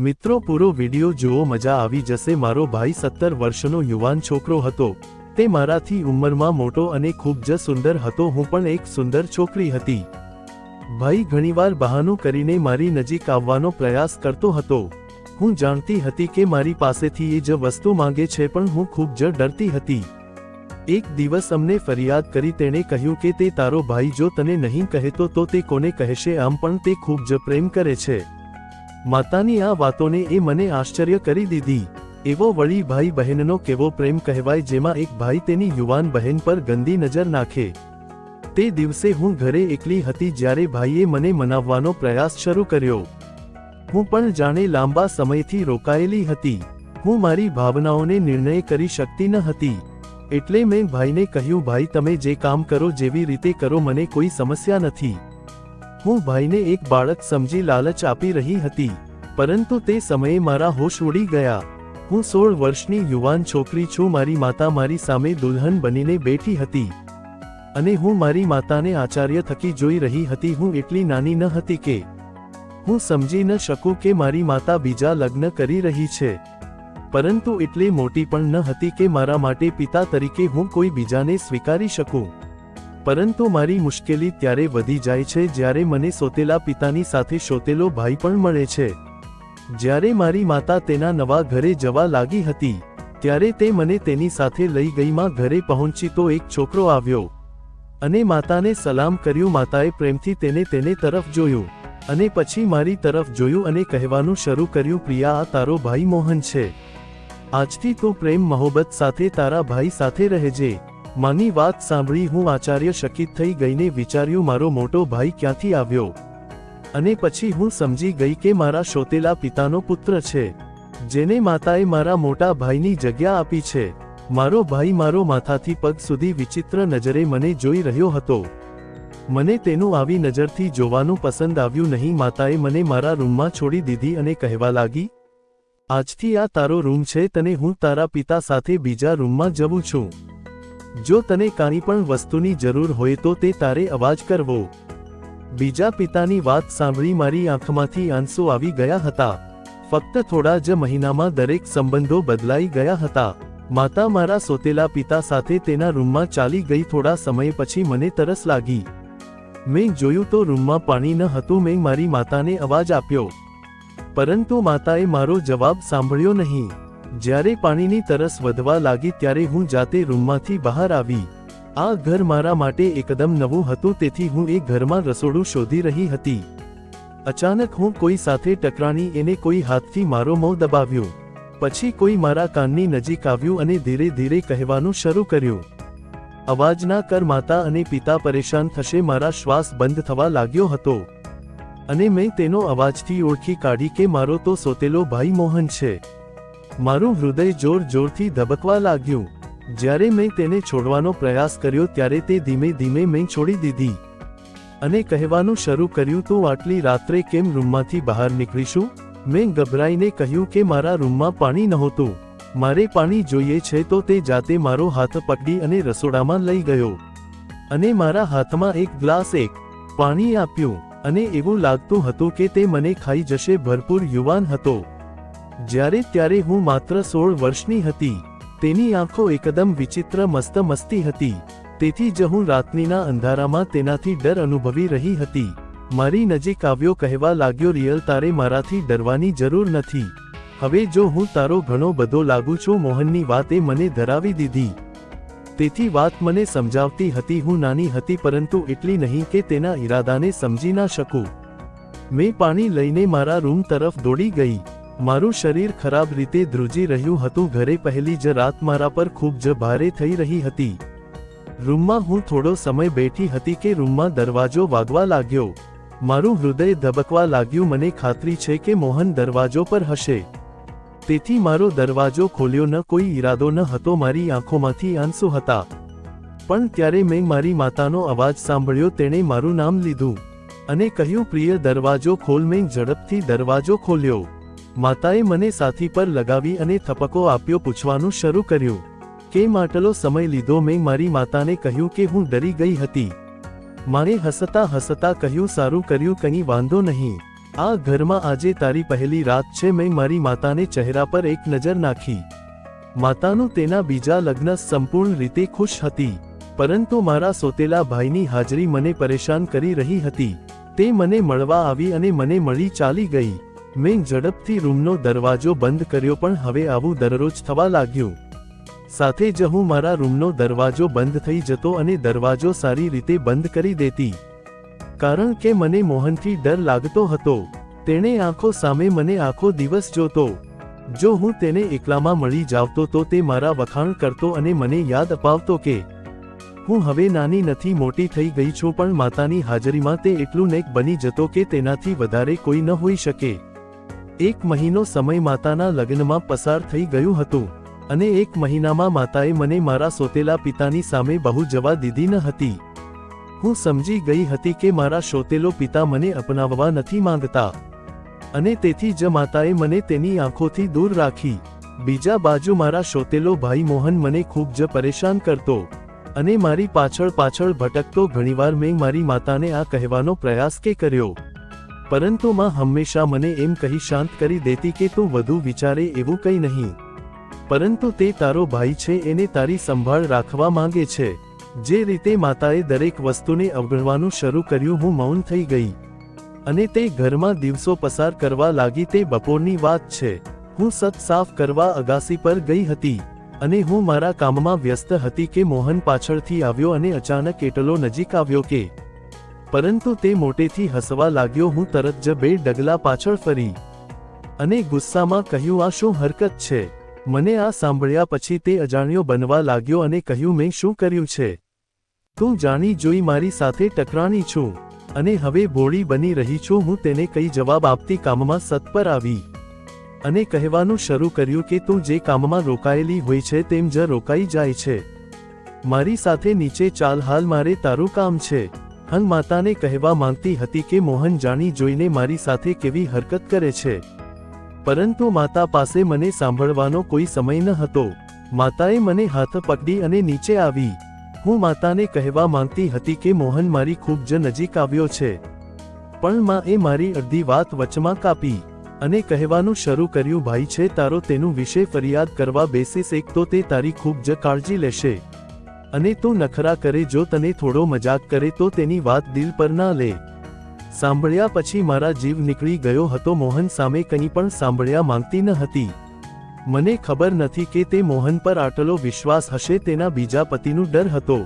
મિત્રો, પૂરો વિડિયો જુઓ, મજા આવી જશે. મારો ભાઈ સત્તર વર્ષનો યુવાન છોકરો હતો. તે મારાથી ઉંમરમાં મોટો અને ખૂબ જ સુંદર હતો. હું પણ એક સુંદર છોકરી હતી. ભાઈ ઘણીવાર બહાનું કરીને મારી નજીક આવવાનો પ્રયાસ કરતો હતો. હું જાણતી હતી કે મારી પાસેથી એ જ વસ્તુ માંગે છે, પણ હું ખૂબ જ ડરતી હતી. એક દિવસ અમને ફરિયાદ કરી તેણે કહ્યું કે તે તારો ભાઈ જો તને નહીં કહેતો તો તે કોને કહેશે? આમ પણ તે ખૂબ જ પ્રેમ કરે છે. માતાની આ વાતોને એ મને આશ્ચર્ય કરી દીધી. એવો વળી ભાઈ બહેનનો કેવો પ્રેમ કહેવાય જેમાં એક ભાઈ તેની યુવાન બહેન પર ગંદી નજર નાખે. તે દિવસે હું ઘરે એકલી હતી જ્યારે ભાઈએ મને મનાવવાનો પ્રયાસ શરૂ કર્યો. હું પણ જાણે લાંબા સમયથી રોકાયેલી હતી. હું મારી ભાવનાઓને નિર્ણય કરી શકતી ન હતી. એટલે મેં ભાઈને કહ્યું, ભાઈ, તમે જે કામ કરો જેવી રીતે કરો, મને કોઈ સમસ્યા નથી. હું ભાઈને એક બાળક સમજી લાલચ આપી રહી હતી, પરંતુ તે સમયે મારા હોશ ઉડી ગયા. હું સોળ વર્ષની યુવાન છોકરી છું, મારી માતા મારી સામે દુલ્હન બનીને બેઠી હતી. અને હું મારી માતાને આચાર્ય થકી જોઈ રહી હતી, હું એટલી નાની ન હતી કે હું સમજી ન શકું કે મારી માતા બીજા લગ્ન કરી રહી છે. પરંતુ એટલી મોટી પણ ન હતી કે મારા માટે પિતા તરીકે હું કોઈ બીજાને સ્વીકારી શકું. પરંતુ મારી મુશ્કેલી ત્યારે વધી જાય છે જ્યારે મને સોતેલા પિતાની સાથે શોતેલો ભાઈ પણ મળે છે. જ્યારે મારી માતા તેના નવા ઘરે જવા લાગી હતી, ત્યારે તે મને તેની સાથે લઈ ગઈમાં ઘરે પહોંચી તો એક છોકરો આવ્યો. અને માતાને સલામ કર્યું, માતાએ પ્રેમથી તેને તેને તરફ જોયું. અને પછી મારી તરફ જોયું અને કહેવાનું શરૂ કર્યું, પ્રિયા, આ તારો ભાઈ મોહન છે. આજથી તું પ્રેમ મહોબત સાથે તારા ભાઈ સાથે રહેજે. માની વાત સાંભળી હું આચાર્ય શકિત થઈ ગઈને વિચાર્યું, મારો મોટો ભાઈ ક્યાંથી આવ્યો? અને પછી હું સમજી ગઈ કે મારા શોતેલા પિતાનો પુત્ર છે, જેને માતાએ મારા મોટા ભાઈની જગ્યા આપી છે. મારો ભાઈ મારો માથાથી પગ સુધી વિચિત્ર નજરે મને જોઈ રહ્યો હતો. મને તેનું આવી નજરથી જોવાનું પસંદ આવ્યું નહીં. માતાએ મને મારા રૂમમાં છોડી દીધી અને કહેવા લાગી, આજથી આ તારો રૂમ છે, તને હું તારા પિતા સાથે બીજા રૂમમાં જવું છું. જો તને કાંઈ પણ વસ્તુની જરૂર હોય તો તે તારે અવાજ કરવો. બીજા પિતાની વાત સાંભળી મારી આંખમાંથી આંસુ આવી ગયા હતા. ફક્ત થોડા જ મહિનામાં દરેક સંબંધો બદલાઈ ગયા હતા. માતા મારા સોતેલા પિતા સાથે તેના રૂમમાં ચાલી ગઈ થોડા સમય પછી મને તરસ લાગી. મેં જોયું તો રૂમમાં પાણી ન હતું મેં મારી માતાને અવાજ આપ્યો. પરંતુ માતાએ મારો જવાબ સાંભળ્યો નહીં. જ્યારે પાણીની તરસ વધવા લાગી ત્યારે હું જાતે રૂમમાંથી બહાર આવી. આ ઘર મારા માટે એકદમ નવું હતું તેથી હું એ ઘરમાં રસોડું શોધી રહી હતી. અચાનક હું કોઈ સાથે ટકરાણી એને કોઈ હાથથી મારો મોં દબાવ્યો. પછી કોઈ મારા કાનની નજીક આવ્યું અને ધીરે ધીરે કહેવાનું શરૂ કર્યું. અવાજના કર માતા અને પિતા પરેશાન થશે મારા શ્વાસ બંધ થવા લાગ્યો હતો. અને મેં તેનો અવાજથી ઓળખી કાઢી કે મારો તો સોતેલો ભાઈ મોહન છે. મારું હૃદય જોર જોરથી ધબકવા લાગ્યું. જ્યારે મેં તેને છોડવાનો પ્રયાસ કર્યો ત્યારે તે ધીમે ધીમે મેં છોડી દીધી. અને કહેવાનું શરૂ કર્યું, તો આટલી રાત્રે કેમ રૂમમાંથી બહાર નીકળીશું? મેં ગભરાઈને કહ્યું કે મારા રૂમમાં પાણી નહોતું. મારે પાણી જોઈએ છે તો તે જાતે મારો હાથ પકડી અને રસોડામાં લઈ ગયો. અને મારા હાથમાં એક ગ્લાસ એક પાણી આપ્યું. અને એવું લાગતું હતું કે તે મને ખાઈ જશે. ભરપૂર યુવાન હતો. જ્યારે ત્યારે હું માત્ર સોળ વર્ષની હતી, તેની આંખો એકદમ વિચિત્ર મસ્ત મસ્તી હતી, તેથી જ હું રાત્રિના અંધારામાં તેનાથી ડર અનુભવી રહી હતી. મારી નજીક આવ્યો કહેવા લાગ્યો, રિયલ, તારે મારાથી ડરવાની જરૂર નથી. હવે જો હું તારો ઘણો બધો લાગુ છું, મોહનની વાતે મને ધરાવી દીધી. તેથી વાત મને સમજાવતી હતી, હું નાની હતી પરંતુ એટલી નહીં કે તેના ઈરાદાને સમજી ના શકું. મેં પાણી લઈને મારા રૂમ તરફ દોડી ગઈ. મારું શરીર ખરાબ રીતે ધ્રુજી રહ્યું હતું. ઘરે પહેલી જ રાત મારા પર ખૂબ જ ભારે થઈ રહી હતી. રૂમમાં હું થોડો સમય બેઠી હતી કે રૂમમાં દરવાજો વાગવા લાગ્યો. મારું હૃદય ધબકવા લાગ્યું. મને ખાતરી છે કે મોહન દરવાજો પર હશે. તેથી મારો દરવાજો ખોલ્યો. ન કોઈ ઈરાદો, ન હતો. મારી આંખોમાંથી આંસુ હતા. પણ ત્યારે મેં મારી માતાનો અવાજ સાંભળ્યો. તેણે મારું નામ લીધું અને કહ્યું, પ્રિય દરવાજો ખોલ. મેં ઝડપથી દરવાજો ખોલ્યો. માતાએ મને સાથી પર લગાવી અને થપકો આપ્યો પૂછવાનું શરૂ કર્યું. કેમ આટલો સમય લીધો મેં મારી માતાને કહ્યું કે હું ડરી ગઈ હતી. મારે હસતા હસતા કહ્યું, સારું કર્યું, કંઈ વાંધો નહીં. આ ઘરમાં આજે તારી પહેલી રાત છે, મેં મારી માતાને ચહેરા પર એક નજર નાખી. માતાનું તેના બીજા લગ્ન સંપૂર્ણ રીતે ખુશ હતી. પરંતુ મારા સોતેલા ભાઈની હાજરી મને પરેશાન કરી રહી હતી. તે મને મળવા આવી અને મને મળી ચાલી ગઈ. મેં ઝડપથી રૂમનો દરવાજો બંધ કર્યો પણ હવે આવું દરરોજ થવા લાગ્યું. સાથે જ હું મારા રૂમનો દરવાજો બંધ થઈ જતો અને દરવાજો સારી રીતે બંધ કરી દેતી. કારણ કે મને મોહનથી ડર લાગતો હતો. તેણે આંખો સામે મને આખો દિવસ જોતો. જો હું તેને એકલામાં મળી જાવતો તો તે મારા વખાણ કરતો અને મને યાદ અપાવતો કે, હું હવે નાની નથી, મોટી થઈ ગઈ છું, પણ માતાની હાજરીમાં તે એટલું નેક બની જતો કે તેનાથી વધારે કોઈ ન હોઈ શકે. એક મહિનો સમય માતાના લગ્નમાં પસાર થઈ ગયું હતું. અને એક મહિનામાં માતાએ મને મારા સોતેલા પિતાની સામે બહુ જવા દીધી ન હતી. હું સમજી ગઈ હતી કે મારા સોતેલો પિતા મને અપનાવવા નથી માંગતા. અને તેથી જ માતાએ મને તેની આંખોથી દૂર રાખી. બીજા બાજુ મારા સોતેલો ભાઈ મોહન મને ખૂબ જ પરેશાન કરતો. અને મારી પાછળ પાછળ ભટકતો ઘણીવાર મેં મારી માતાને આ કહેવાનો પ્રયાસ કે કર્યો. પરંતુ માં હંમેશા મને એમ કહી શાંત કરી દેતી કે તું વધુ વિચારે એવું કંઈ નહીં. પરંતુ તે તારો ભાઈ છે એને તારી સંભાળ રાખવા માંગે છે. જે રીતે માતાએ દરેક વસ્તુને અવગણવાનું શરૂ કર્યું હું મૌન થઈ ગઈ. અને તે ઘરમાં દિવસો પસાર કરવા લાગી તે બપોરની વાત છે. હું સત સાફ કરવા અગાસી પર ગઈ હતી. અને હું મારા કામમાં વ્યસ્ત હતી કે મોહન પાછળથી આવ્યો અને અચાનક એટલો નજીક આવ્યો કે પરંતુ તે મોટેથી હસવા લાગ્યો, હું તરત જ બે ડગલા પાછળ ફરી અને ગુસ્સામાં કહ્યું, આ શું હરકત છે? મને આ સાંભળ્યા પછી તે અજાણ્યો બનવા લાગ્યો અને કહ્યું, મેં શું કર્યું છે? તું જાણી જોઈ મારી સાથે ટકરાણી છું અને હવે ભોળી બની રહી છું. હું તેને કઈ જવાબ આપતી કામમાં સત પર આવી અને કહેવાનું શરૂ કર્યું કે તું જે કામમાં રોકાયેલી હોય છે તેમ જ રોકાઈ જાય છે. મારી સાથે નીચે ચાલ, હાલ મારે તારું કામ છે. હંગ માતાને કહેવા માંગતી હતી કે મોહન જાણી જોઈને મારી સાથે કેવી હરકત કરે છે. પરંતુ માતા પાસે મને સાંભળવાનો કોઈ સમય ન હતો. માતાએ મને હાથ પકડી અને નીચે આવી. હું માતાને કહેવા માંગતી હતી કે મોહન મારી ખૂબ જ નજીક આવ્યો છે. પણ માં એ મારી અડધી વાત વચમાં કાપી. અને કહેવાનું શરૂ કર્યું, ભાઈ છે, તારો તેનું વિશે ફરિયાદ કરવા બેસીસ એક તો તે તારી ખૂબ જ કાળજી લેશે. અને તું નખરા કરે જો તને થોડો મજાક કરે તો તેની વાત દિલ પર ના લે. સાંભળ્યા પછી મારા જીવ નીકળી ગયો હતો. મોહન સામે કંઈ પણ સાંભળ્યા માંગતી ન હતી. મને ખબર નથી કે તે મોહન પર આટલો વિશ્વાસ હશે તેના બીજા પતિનું ડર હતો.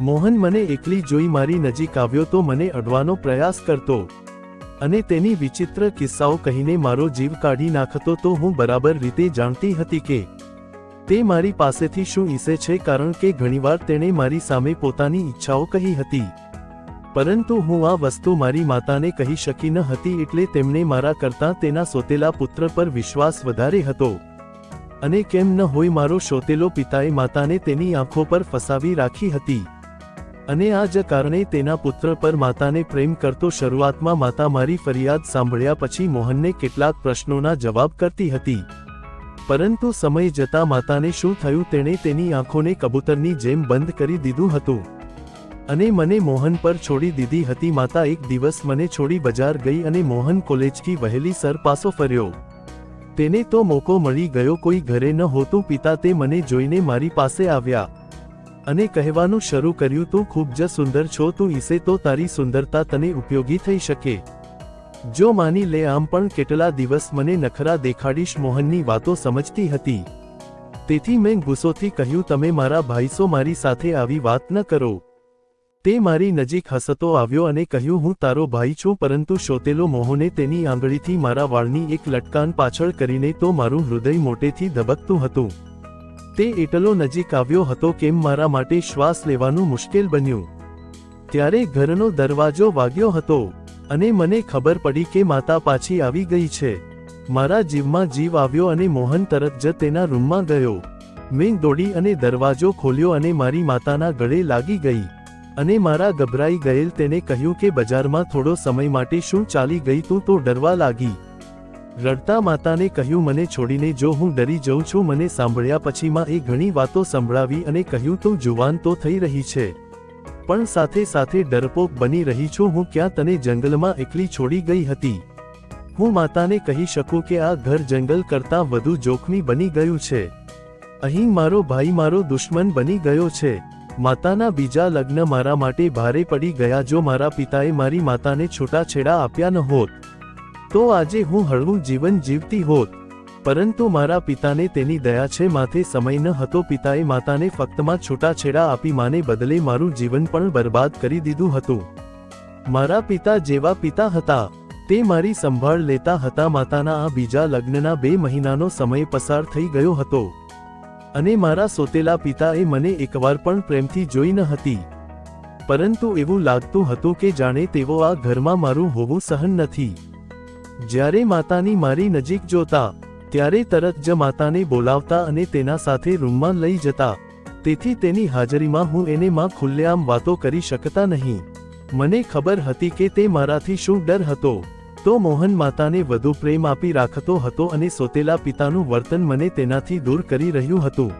મોહન મને એકલી જોઈ મારી નજીક આવ્યો તો મને અડવાનો પ્રયાસ કરતો. અને તેની વિચિત્ર કિસ્સાઓ કહીને મારો જીવ કાઢી નાખતો તો હું બરાબર રીતે જાણતી હતી કે તે મારી પાસેથી શું ઈસે છે કારણ કે ઘણીવાર તેણે મારી સામે પોતાની ઈચ્છાઓ કહી હતી. પરંતુ હું આ વસ્તુ મારી માતાને કહી શકી ન હતી એટલે તેમને મારા કરતાં તેના સોતેલા પુત્ર પર વિશ્વાસ વધારે હતો. અને કેમ ન હોય મારો શોતેલો પિતાએ માતાને તેની આંખો પર ફસાવી રાખી હતી. અને આ જ કારણે તેના પુત્ર પર માતાને પ્રેમ કરતો શરૂઆતમાં માતા મારી ફરિયાદ સાંભળ્યા પછી મોહનને કેટલાક પ્રશ્નોના જવાબ કરતી હતી. પરંતુ સમય જતા માતાને શું થયું તેણે તેની આંખોને કબૂતરની જેમ બંધ કરી દીધું હતું. અને મને મોહન પર છોડી દીધી હતી. માતા એક દિવસ મને છોડી બજાર ગઈ અને મોહન કોલેજથી વહેલી સર પાસો ફર્યો. તેને તો મોકો મળી ગયો. કોઈ ઘરે ન હોતું. પિતા તે મને જોઈને મારી પાસે આવ્યા. અને કહેવાનું શરૂ કર્યું, તું ખૂબ જ સુંદર છો. તું ઈસે તો તારી સુંદરતા તને ઉપયોગી થઈ શકે. જો માની લે આમ પણ કેટલા દિવસ મને નખરા દેખાડીશ મોહનની વાતો સમજતી હતી. તેથી મેં ગુસ્સોથી કહ્યું, તમે મારા ભાઈસો મારી સાથે આવી વાત ન કરો. તે મારી નજીક હસતો આવ્યો અને કહ્યું, હું તારો ભાઈ છું, પરંતુ શોતેલો મોહને તેની આંગળીથી મારા વાળની એક લટકાન પાછળ કરીને તો મારું હૃદય મોટેથી ધબકતું હતું. તે એટલો નજીક આવ્યો હતો કેમ મારા માટે શ્વાસ લેવાનું મુશ્કેલ બન્યું. ત્યારે ઘરનો દરવાજો વાગ્યો હતો. અને મને ખબર પડી કે માતા પાછી આવી ગઈ છે. મારા જીવમાં જીવ આવ્યો અને મોહન તરત જ તેના રૂમમાં ગયો. મેં દોડી અને દરવાજો ખોલ્યો અને મારી માતાના ગળે લાગી ગઈ. અને મારા ગભરાઈ ગયેલ તેને કહ્યું કે બજારમાં થોડો સમય માટે શું ચાલી ગઈ તું તો ડરવા લાગી. રડતા માતાને કહ્યું, મને છોડીને જો હું ડરી જઉં છું. મને સાંભળ્યા પછી માં એ ઘણી વાતો સંભળાવી અને કહ્યું, તું જુવાન તો થઈ રહી છે. પણ સાથે સાથે ડરપોક બની રહી છું. હું ક્યાં તને જંગલમાં એકલી છોડી ગઈ હતી? હું માતાને કહી શકું કે આ ઘર જંગલ કરતાં વધુ જોખમી બની ગયું છે. અહીં મારો ભાઈ મારો દુશ્મન બની ગયો છે. માતાના બીજા લગ્ન મારા માટે ભારે પડી ગયા જો મારા પિતાએ મારી માતાને છૂટાછેડા આપ્યા ન હોત. તો આજે હું હળવું જીવન જીવતી હોત. પરંતુ મારા પિતાને તેની દયા છે, માથે સમય ન હતો, પિતાએ માતાને ફક્તમાં છૂટાછેડા આપી માને બદલે મારું જીવન પણ બરબાદ કરી દીધું હતું. મારા પિતા જેવા પિતા હતા. તે મારી સંભાળ લેતા હતા, માતાના આ બીજા લગ્નના બે મહિનાનો સમય પસાર થઈ ગયો હતો. અને મારા સોતેલા પિતાએ મને એકવાર પણ પ્રેમથી જોઈ ન હતી. પરંતુ એવું લાગતું હતું કે જાણે તેઓ આ ઘરમાં મારું હોવું સહન નથી. જ્યારે માતાની મારી નજીક જોતા ત્યારે તરત જ માતાને બોલાવતા અને તેના સાથે રૂમમાં લઈ જતા. તેથી તેની હાજરીમાં હું એને માં ખુલ્લેઆમ વાતો કરી શકતા નહીં. મને ખબર હતી કે તે મારાથી શું ડર હતો. તો મોહન માતાને વધુ પ્રેમ આપી રાખતો હતો અને સોતેલા પિતાનું વર્તન મને તેનાથી દૂર કરી રહ્યું હતું.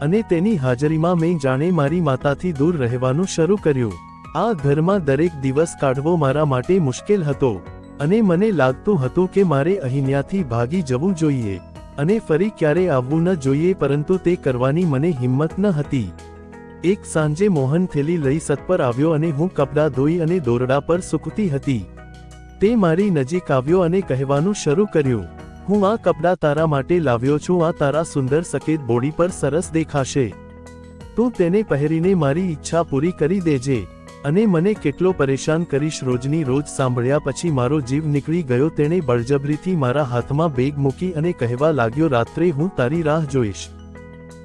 અને તેની હાજરીમાં મેં જાણે મારી માતાથી દૂર રહેવાનું શરૂ કર્યું. આ ઘરમાં દરેક દિવસ કાઢવો મારા માટે મુશ્કેલ હતો. અને મને લાગતું હતું કે મારે અહીંયાથી ભાગી જવું જોઈએ અને ફરી ક્યારે આવવું ન જોઈએ પરંતુ તે કરવાની મને હિંમત ન હતી. એક સાંજે મોહન થેલી લઈ સત પર આવ્યો અને હું કપડાં ધોઈ અને દોરડા પર સૂકતી હતી. તે મારી નજીક આવ્યો અને કહેવાનું શરૂ કર્યું, હું આ કપડાં તારા માટે લાવ્યો છું, આ તારા સુંદર સફેદ બોડી પર સરસ દેખાશે. તું તેને પહેરીને મારી ઈચ્છા પૂરી કરી દેજે. અને મને કેટલો પરેશાન કરીશ રોજની રોજ સાંભળ્યા પછી મારો જીવ નીકળી ગયો તેણે બળજબરીથી મારા હાથમાં બેગ મૂકી અને કહેવા લાગ્યો, રાત્રે હું તારી રાહ જોઈશ.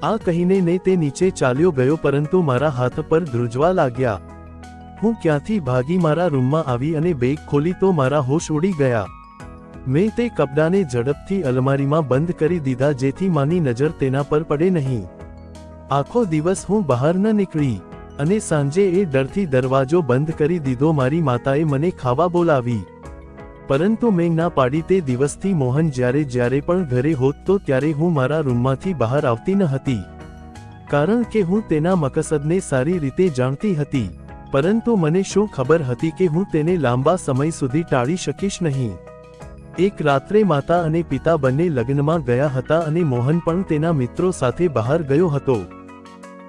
આ કહીને ને તે નીચે ચાલ્યો ગયો પરંતુ મારા હાથ પર ધ્રુજવા લાગ્યા. હું ક્યાંથી ભાગી મારા રૂમમાં આવી અને બેગ ખોલી તો મારા હોશ ઉડી ગયા. મેં તે કપડાને ઝડપથી અલમારીમાં બંધ કરી દીધા જેથી માની નજર તેના પર પડે નહીં. આખો દિવસ હું બહાર ન નીકળી. અને સાંજે એ ડરથી દરવાજો બંધ કરી દીધો. મારી માતાએ મને ખાવા બોલાવી. પરંતુ મેં ના પાડી તે દિવસથી મોહન જ્યારે જ્યારે પણ ઘરે હોત તો ત્યારે હું મારા રૂમમાંથી બહાર આવતી ન હતી. કારણ કે હું તેના મકસદને સારી રીતે જાણતી હતી. પરંતુ મને શું ખબર હતી કે હું તેને લાંબા સમય સુધી ટાળી શકીશ નહીં. એક રાત્રે માતા અને પિતા બંને લગ્નમાં ગયા હતા અને મોહન પણ તેના મિત્રો સાથે બહાર ગયો હતો.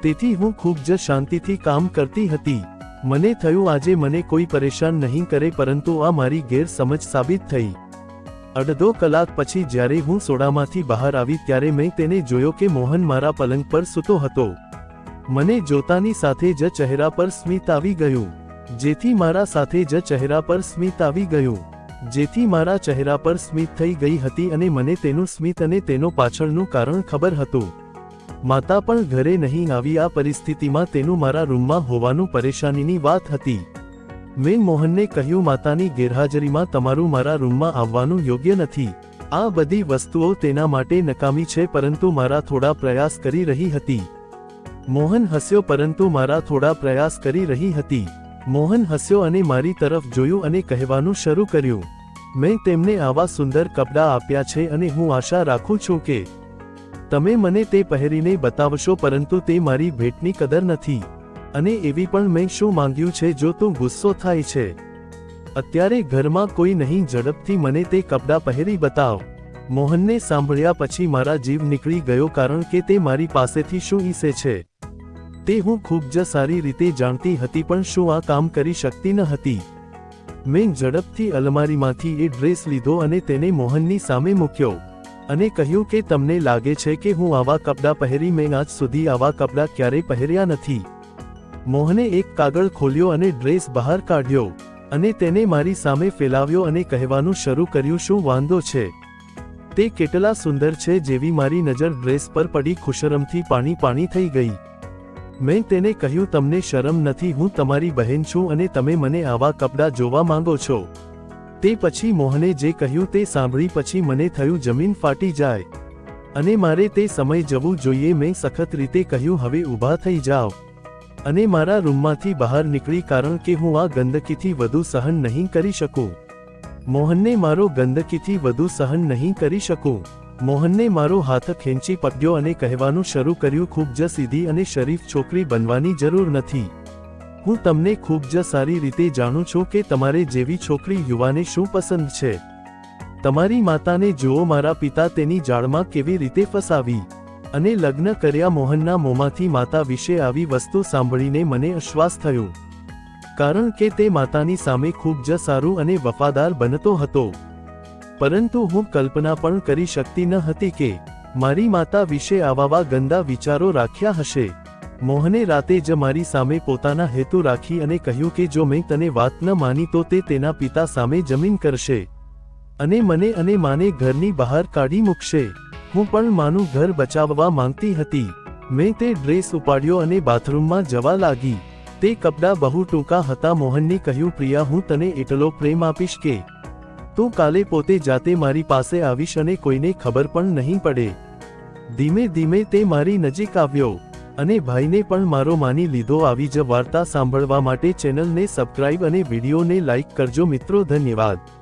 તેથી હું ખૂબ જ શાંતિથી કામ કરતી હતી. મને થયું આજે મને કોઈ પરેશાન નહીં કરે પરંતુ આ મારી ગેરસમજ સાબિત થઈ. અડધો કલાક પછી જ્યારે હું સોડામાંથી બહાર આવી ત્યારે મેં તેને જોયો કે મોહન મારા પલંગ પર સૂતો હતો. મને જોતાની સાથે જ ચહેરા પર સ્મિત આવી ગયું. જેથી મારા સાથે જ ચહેરા પર સ્મિત આવી ગયું. જેથી મારા ચહેરા પર સ્મિત થઈ ગઈ હતી અને મને તેનું સ્મિત અને તેનો પાછળનું કારણ ખબર હતું. માતા પણ ઘરે નહીં આવી આ પરિસ્થિતિમાં તેનું મારા રૂમમાં હોવાનું પરેશાનીની વાત હતી. મેં મોહનને કહ્યું, માતાની ગેરહાજરીમાં તમારું મારા રૂમમાં આવવાનું યોગ્ય નથી. આ બધી વસ્તુઓ તેના માટે નકામી છે, પરંતુ મારા થોડા પ્રયાસ કરી રહી હતી. મોહન હસ્યો, પરંતુ મારા થોડા પ્રયાસ કરી રહી હતી. મોહન હસ્યો અને મારી તરફ જોયું અને કહેવાનું શરૂ કર્યું, મેં તેમને આવા સુંદર કપડાં આપ્યા છે અને હું આશા રાખું છું કે તમે મને તે પહેરીને બતાવશો, પરંતુ તે મારી ભેટની કદર નથી. અને એવી પણ મેં શું માંગ્યું છે, જો તું ગુસ્સો થાય છે? અત્યારે ઘરમાં કોઈ નહીં, ઝડપથી મને તે કપડાં પહેરી બતાવ. મોહનને સાંભળ્યા પછી મારા જીવ નીકળી ગયો, કારણ કે તે મારી પાસેથી શું ઈસે છે? તે હું ખૂબ જ સારી રીતે જાણતી હતી, પણ શું આ કામ કરી શકતી ન હતી? મેં ઝડપથી અલમારીમાંથી એ ડ્રેસ લીધો અને તેને મોહનની સામે મૂક્યો. અને કહ્યું કે તમને લાગે છે કે હું આવા કપડાં પહેરી મેં આજ સુધી આવા કપડાં ક્યારેય પહેર્યા નથી. મોહને એક કાગળ ખોલ્યો અને ડ્રેસ બહાર કાઢ્યો અને તેને મારી સામે ફેલાવ્યો અને કહેવાનું શરૂ કર્યું, શું વાંધો છે? તે કેટલા સુંદર છે, જેવી મારી નજર ડ્રેસ પર પડી, ખુશરમથી પાણી પાણી થઈ ગઈ. મેં તેને કહ્યું, તમને શરમ નથી, હું તમારી બહેન છું અને તમે મને આવા કપડાં જોવા માંગો છો. તે પછી મોહને જે કહ્યું તે સાંભળી પછી મને થયું જમીન ફાટી જાય. અને મારે તે સમય જવું જોઈએ મેં સખત રીતે કહ્યું, હવે ઊભા થઈ જાઓ. અને મારા રૂમમાંથી બહાર નીકળી કારણ કે હું આ ગંદકીથી વધુ સહન નહીં કરી શકું. મોહનને મારો ગંદકીથી વધુ સહન નહીં કરી શકું. મોહનને મારો હાથ ખેંચી પકડ્યો અને કહેવાનું શરૂ કર્યું, ખૂબ જ સીધી અને શરીફ છોકરી બનવાની જરૂર નથી. હું તમને ખૂબ જ સારી રીતે જાણું છું કે તમારે જેવી છોકરી યુવાને શું પસંદ છે. તમારી માતાને જુઓ, મારા પિતા તેની જાળમાં કેવી રીતે ફસાવી અને લગ્ન કર્યા મોહનના મોંમાંથી માતા વિશે આવી વસ્તુ સાંભળીને મને અશ્વાસ થયો. કારણ કે તે માતાની સામે ખૂબ જ સારું અને વફાદાર બનતો હતો. પરંતુ હું કલ્પના પણ કરી શકતી ન હતી કે મારી માતા વિશે આવાવા ગંદા વિચારો રાખ્યા હશે. મોહને રાતે જ મારી સામે પોતાના હેતુ રાખી અને કહ્યું કે જો મેં તને વાત ન માની તો તે તેના પિતા સામે જમીન કરશે. અને મને અને માને ઘરની બહાર કાઢી મૂકશે. હું પણ માનું ઘર બચાવવા માંગતી હતી. મેં તે ડ્રેસ ઉપાડ્યો અને બાથરૂમમાં જવા લાગી. તે કપડાં બહુ ટૂંકા હતા. મોહનને કહ્યું, પ્રિયા, હું તને એટલો પ્રેમ આપીશ કે તું કાલે પોતે જાતે મારી પાસે આવીશ અને કોઈને ખબર પણ નહીં પડે. ધીમે ધીમે તે મારી નજીક આવ્યો. અને ભાઈને પણ મારો માની લીધો આવી જ વાર્તા સાંભળવા માટે ચેનલને સબસ્ક્રાઇબ અને વિડીયોને લાઇક કરજો મિત્રો, ધન્યવાદ.